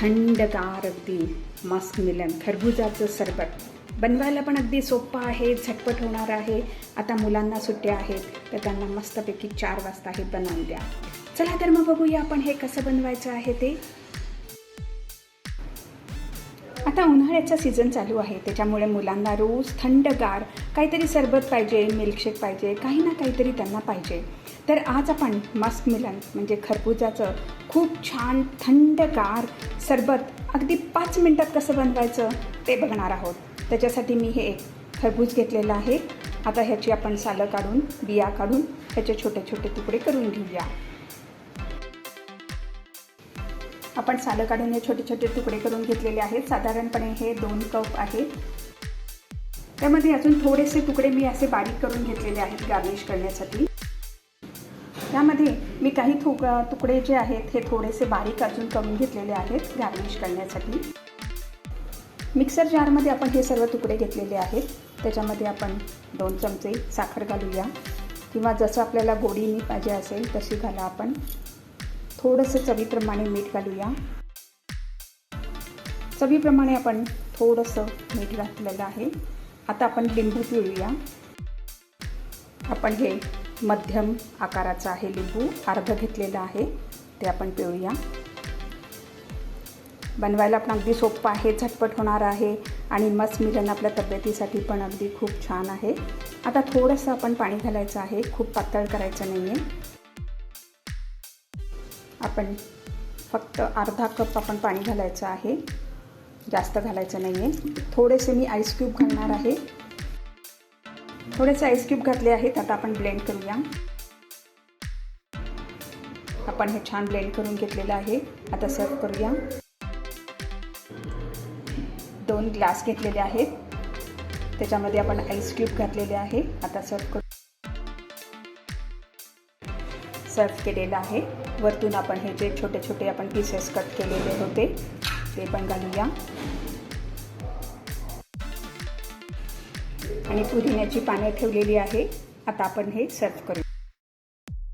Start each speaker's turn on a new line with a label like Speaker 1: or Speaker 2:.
Speaker 1: थंडगार अगदी मस्त मिलन. खरबुजाचं सरबत. बनवायला पण अगदी सोपं आहे झटपट होणार आहे. आता मुलांना सुट्ट्या आहेत तर त्यांना मस्तपैकी चार वाजता हे बनवून द्या. चला तर मग बघूया आपण हे कसं बनवायचं आहे ते. आता उन्हाळ्याचा सीझन चालू आहे त्याच्यामुळे मुलांना रोज थंडगार काहीतरी सरबत पाहिजे मिल्कशेक पाहिजे काही ना काहीतरी त्यांना पाहिजे. तर आज आपण मस्क मिलन म्हणजे खरबुजाचं खूप छान थंडगार सरबत अगदी पाच मिनटात कसं बनवायचं ते बघणार आहोत. त्याच्यासाठी मी हे एक खरबूज घेतलेलं आहे. आता ह्याची आपण सालं काढून बिया काढून ह्याचे छोटे छोटे तुकडे करून घेऊया. आपण सालं काढून हे छोटे छोटे तुकडे करून घेतलेले आहेत. साधारणपणे हे दोन कप आहेत त्यामध्ये अजून थोडेसे तुकडे मी असे बारीक करून घेतलेले आहेत गार्निश करण्यासाठी. त्यामध्ये मी काही थुक तुकडे जे आहेत हे थोडेसे बारीक अजून करून घेतलेले आहेत गार्निश करण्यासाठी. मिक्सर जारमध्ये आपण हे सर्व तुकडे घेतलेले आहेत. त्याच्यामध्ये आपण दोन चमचे साखर घालूया. किंवा जसं आपल्याला गोडीनी पाहिजे असेल तशी घाला आपण. थोडंसं चवीप्रमाणे मीठ घालूया. चवीप्रमाणे आपण थोडंसं मीठ घातलेलं आहे. आता आपण लिंबू पिळूया. आपण हे मध्यम आकाराचं आहे लिंबू. अर्ध घेतलेलं आहे. ते आपण पिळूया. बनवायला पण अगदी सोपं आहे झटपट होणार आहे आणि मस्त मिलन आपल्या तब्येतीसाठी पण अगदी खूप छान आहे. आता थोडंसं आपण पाणी घालायचं आहे. खूप पातळ करायचं नाही आहे आपण फक्त अर्धा कप आपण पाणी घालायचं आहे. जास्त घालायचं नाही आहे थोडेसे मी आईस क्यूब घालणार आहे. थोडेसे आईस क्यूब घातले आहेत आता आपण ब्लेंड करूया. आपण हे छान ब्लेंड करून घेतलेलं आहे. आता सर्व करूया. दोन ग्लास घेतलेले आहेत. त्याच्यामध्ये आपण आईस क्यूब घातलेले आहे. आता सर्व करू. सर्व केलेलं आहे. वरतून आपण हे जे छोटे छोटे आपण पीसेस कट केलेले होते ते पण घालूया. आणि पुदिन्याची पाने ठेवलेली आहे. आता आपण हे सर्व करू